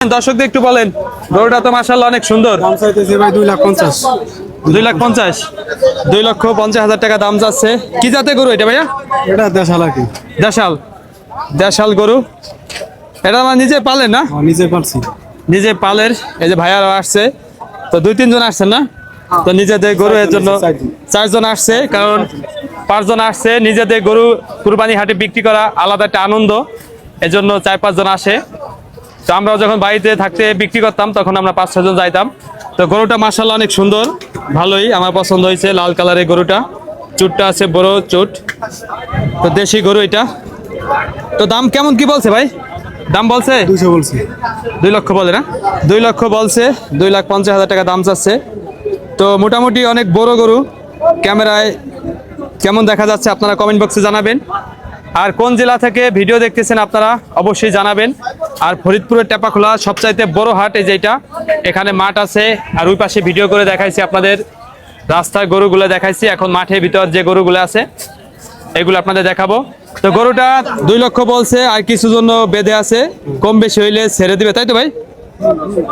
দর্শকদের একটু বলেন গরুটা তো মাসাল্লাহ অনেক সুন্দর। দাম চাইতেছে ভাই দুই লাখ পঞ্চাশ। দুই লাখ পঞ্চাশ। দুই লক্ষ পঞ্চাশ হাজার টাকা দাম যাচ্ছে। কি জাতে গরু এটা ভাইয়া? এটা দেশাল আর কি। দেশাল। দেশাল গরু। এটা আমার নিজে পালেন না? নিজে পারছি নিজে পালের। এই যে ভাইয়ারা আসছে। তো দুই তিনজন আসছেন না? তো নিজেদের গরু এর জন্য চারজন আসছে কারণ পাঁচজন আসছে। নিজেদের গরু কুরবানি হাটে বিক্রি করা আলাদা একটা আনন্দ। এজন্য চার পাঁচজন আসে। তো আমরাও যখন বাড়িতে থাকতে বিক্রি করতাম তখন আমরা পাঁচ ছজন যাইতাম। তো গরুটা মার্শাল্লাহ অনেক সুন্দর ভালোই। আমার পছন্দ হয়েছে লাল কালারের গরুটা। চুটটা আছে বড় চুট। তো দেশি গরু এটা। তো দাম কেমন কি বলছে ভাই? দাম বলছে? দুইশো বলছি। দুই লক্ষ বলে না? দুই লক্ষ বলছে দুই লাখ পঞ্চাশ হাজার টাকা দাম চাচ্ছে। তো মোটামুটি অনেক বড় গরু। ক্যামেরায় কেমন দেখা যাচ্ছে আপনারা কমেন্ট বক্সে জানাবেন। আর কোন জেলা থেকে ভিডিও দেখতেছেন আপনারা অবশ্যই জানাবেন। আর ফরিদপুরের টেপাখোলা সবচাইতে বড় হাট, এই যেটা এখানে মাঠ আছে, আর ওই পাশে ভিডিও করে দেখাইছি আপনাদের। রাস্তার গরুগুলো দেখাইছি, এখন মাঠের ভিতর যে গরুগুলো আছে, এগুলো আপনাদের দেখাবো। তো গরুটা দুই লক্ষ বলছে, আর কিছু জন্য বেঁধে আছে। কম বেশি হইলে ছেড়ে দিবে, তাই তো ভাই?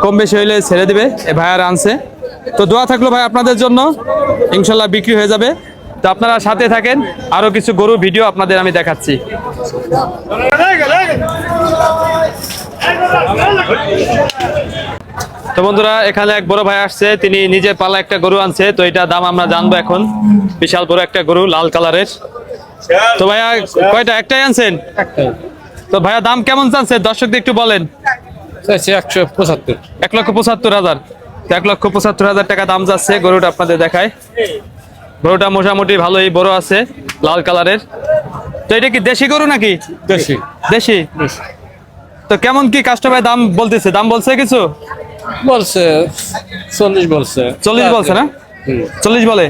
কম বেশি হইলে ছেড়ে দিবে, এ ভাইয়ার আনছে। তো দোয়া থাকল ভাই আপনাদের জন্য, ইনশাল্লাহ বিক্রি হয়ে যাবে। তো আপনারা সাথে থাকেন, আরও কিছু গরু ভিডিও আপনাদের আমি দেখাচ্ছি। তো বন্ধুরা এখানে এক বড় ভাই আসছে তিনি নিজে পালা একটা গরু আনছে তো এটা দাম আমরা জানব এখন। বিশাল বড় একটা গরু লাল কালারের। তো ভাইয়া কয়টা? একটাই আনছেন? তো ভাইয়া দাম কেমন চাচ্ছে? দর্শকদের একটু বলেন। একশো পঁচাত্তর। এক লক্ষ পঁচাত্তর হাজার। তো এক লক্ষ পঁচাত্তর হাজার টাকা দাম যাচ্ছে গরুটা আপনাদের দেখায় গরুটা মোটামুটি ভালোই বড় আছে লাল কালারের। তো এটা কি দেশি গরু নাকি? বেশি দেশি। তো কেমন কি কাস্টমার দাম বলতেছে? দাম বলছে কিছু? বলছে চল্লিশ বলছে। চল্লিশ বলছে না? চল্লিশ বলে?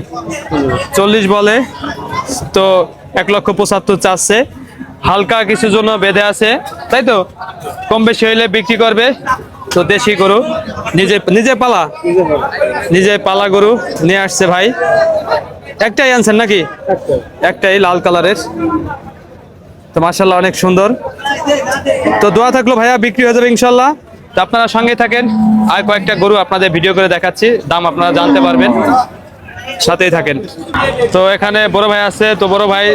চল্লিশ বলে। তো এক লক্ষ পঁচাত্তর চাচ্ছে। হালকা কিছু জন্য বেঁধে আছে। তাই তো? কম বেশি হইলে বিক্রি করবে। তো দেশি গরু। নিজে নিজে পালা? নিজে পালা। গরু নিয়ে আসছে ভাই। একটাই আনছেন নাকি? একটাই। লাল কালারের। তো মার্শাল্লাহ অনেক সুন্দর। তো দোয়া থাকল ভাইয়া বিক্রি হয়ে যাবে ইনশাল্লাহ। তো আপনারা সঙ্গে থাকেন আর কয়েকটা গরু আপনাদের ভিডিও করে দেখাচ্ছি দাম আপনারা জানতে পারবেন। সাথেই থাকেন। তো এখানে বড় ভাই আছে তো বড় ভাই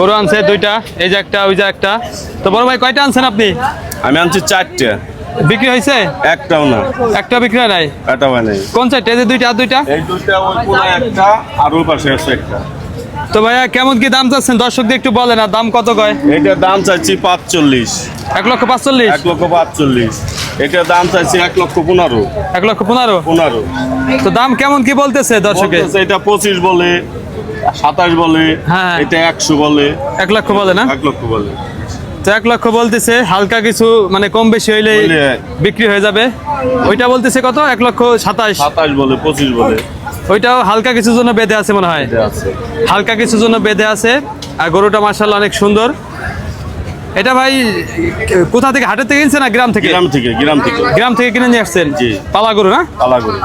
গরু আনছে দুইটা এই যে একটা ওই যে একটা। তো বড় ভাই কয়টা আনছেন আপনি? আমি আনছি চারটে। বিক্রি হয়েছে? একটাও না। একটা বিক্রি নাই? মানে কোন চারটা? এই যে দুইটা আর দুইটা? এই দুইটা ওই একটা আর ওই পাশে আছে একটা। তো ভাইয়া কেমন কি দাম চাচ্ছেন? দর্শকদের একটু বলেন আর দাম কত কয়? এইটার দাম চাইছি পাঁচচল্লিশ। এক লক্ষ পাঁচচল্লিশ? এক লক্ষ পাঁচচল্লিশ। এটার দাম চাইছি এক লক্ষ পনেরো। এক লক্ষ পনেরো? পনেরো। তো দাম কেমন কি বলতেছে দর্শকে? এটা পঁচিশ বলে সাতাশ বলে হ্যাঁ। এটা একশো বলে। এক লক্ষ বলে না? এক লক্ষ বলে। তো এক লক্ষ বলতেছে হালকা কিছু মানে কম বেশি হইলে বিক্রি হয়ে যাবে। ওইটা বলতেছে কত? এক লক্ষ সাতাশ। সাতাশ বলে পঁচিশ বলে। ওইটাও হালকা কিছুর জন্য বেঁধে আছে মনে হয়। হালকা কিছুর জন্য বেঁধে আছে আর গরুটা মার্শাল্লাহ অনেক সুন্দর। এটা ভাই কোথা থেকে হাটের থেকে কিনছে না গ্রাম থেকে? গ্রাম থেকে গ্রাম থেকে। গ্রাম থেকে কিনে নিয়ে আসছেন? পালা গরু না? পালা করে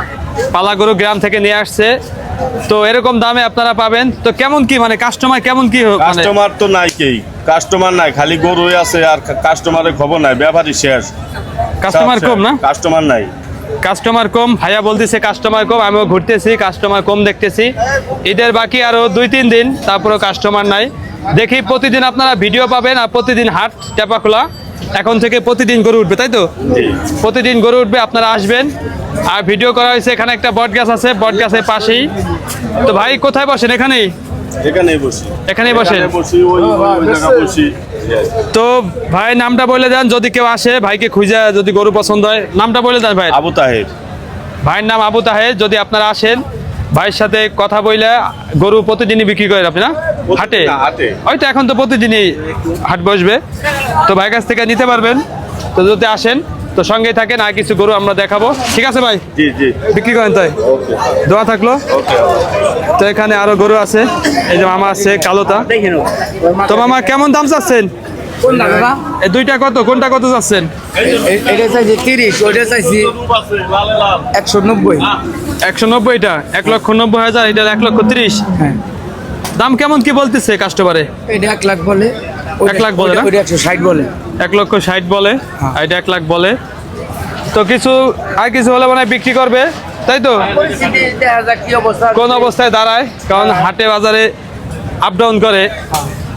পালা গরু গ্রাম থেকে নিয়ে আসছে। তো এরকম দামে আপনারা পাবেন। তো কেমন কি মানে কাস্টমার কেমন কি মানে কাস্টমার তো নাই কেই। কাস্টমার নাই খালি গরুই আছে আর কাস্টমারের খবর নাই ব্যাপারই শেষ। কাস্টমার কম না? কাস্টমার নাই। কাস্টমার কম ভাইয়া বলতেছে কাস্টমার কম আমিও ঘুরতেছি কাস্টমার কম দেখতেছি। ঈদের বাকি আরও দুই তিন দিন তারপরেও কাস্টমার নাই। দেখি প্রতিদিন আপনারা ভিডিও পাবেন আর প্রতিদিন হাট টেপা খোলা। এখন থেকে প্রতিদিন গরু উঠবে তাই তো? প্রতিদিন গরু উঠবে আপনারা আসবেন। আর ভিডিও করা হয়েছে এখানে একটা বট গাছ আছে বট গাছের পাশেই। তো ভাই কোথায় বসেন এখানেই? এখানেই বসি। এখানেই বসেন? বসি ওই ওই জায়গা বসি। তো ভাই নামটা বলে দেন যদি কেউ আসে ভাইকে খুঁজে যদি গরু পছন্দ হয় নামটা বলে দেন ভাই আবু তাহের। ভাইয়ের নাম আবু তাহের যদি আপনারা আসেন ভাইয়ের সাথে কথা বইলে গরু প্রতিদিনই বিক্রি করেন আপনি না? হাটে না, হাটে। হয়তো এখন তো প্রতিদিনই হাট বসবে। তো ভাইয়ের কাছ থেকে নিতে পারবেন। তো যদি আসেন তো সঙ্গেই থাকেন আর কিছু গরু আমরা দেখাবো। ঠিক আছে ভাই? জি জি। বিক্রি করেন তাই? দোয়া থাকল? তো এখানে আরও গরু আছে। এই যে মামা আছে কালোটা। তো মামা কেমন দাম চাচ্ছেন? এই দুইটা কত? কোনটা কত চাচ্ছেন? এটা চাইছি তিরিশ ওইটা চাইছি একশো নব্বই। একশো নব্বইটা? এক লক্ষ নব্বই হাজার এটা এক লক্ষ তিরিশ। হ্যাঁ। দাম কেমন কি বলতেছে কাস্টমারে এটা এক লাখ বলে। এক লাখ বলে একশো ষাট বলে। এক লক্ষ ষাট বলে আর এটা এক লাখ বলে। তো কিছু আর কিছু হলে মানে বিক্রি করবে তাই তো? কোন অবস্থায় দাঁড়ায় কারণ হাটে বাজারে আপ ডাউন করে।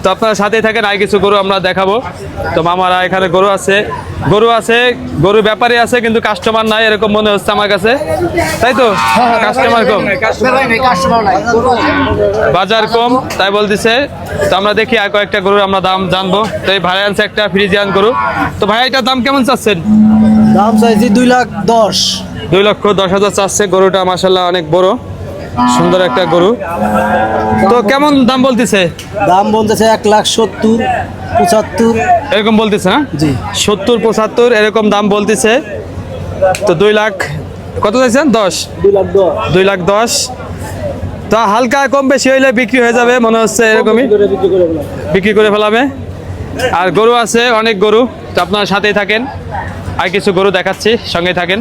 তো আপনার সাথেই থাকেন আর কিছু গরু আমরা দেখাবো। তো মামারা এখানে গরু আছে। গরু আছে গরু ব্যাপারী আছে কিন্তু কাস্টমার নাই এরকম মনে হচ্ছে আমার কাছে। তাই তো? কাস্টমার কম। বাজার কম তাই বলতেছে। তো আমরা দেখি আর কয়েকটা গরুর আমরা দাম জানব। তো এই ভাড়া আনছে একটা ফ্রিজিয়ান গরু। তো ভাই এটার দাম কেমন চাচ্ছেন? দাম চাইছি দুই লাখ দশ। দুই লক্ষ দশ হাজার চাচ্ছে। গরুটা মাসাল্লাহ অনেক বড়। সুন্দর একটা গরু। তো কেমন দাম বলতেছে? দাম বলতেছে এক লাখ সত্তর পঁচাত্তর। এরকম বলতেছে না জি। সত্তর পঁচাত্তর এরকম দাম বলতেছে। তো দুই লাখ কত চাইছেন? দশ? দুই লাখ দশ। দুই লাখ দশ। তা হালকা কম বেশি হইলে বিক্রি হয়ে যাবে মনে হচ্ছে এরকমই। বিক্রি করে বিক্রি করে ফেলাবে। আর গরু আছে অনেক গরু। তো আপনার সাথেই থাকেন। আর কিছু গরু দেখাচ্ছি সঙ্গে থাকেন।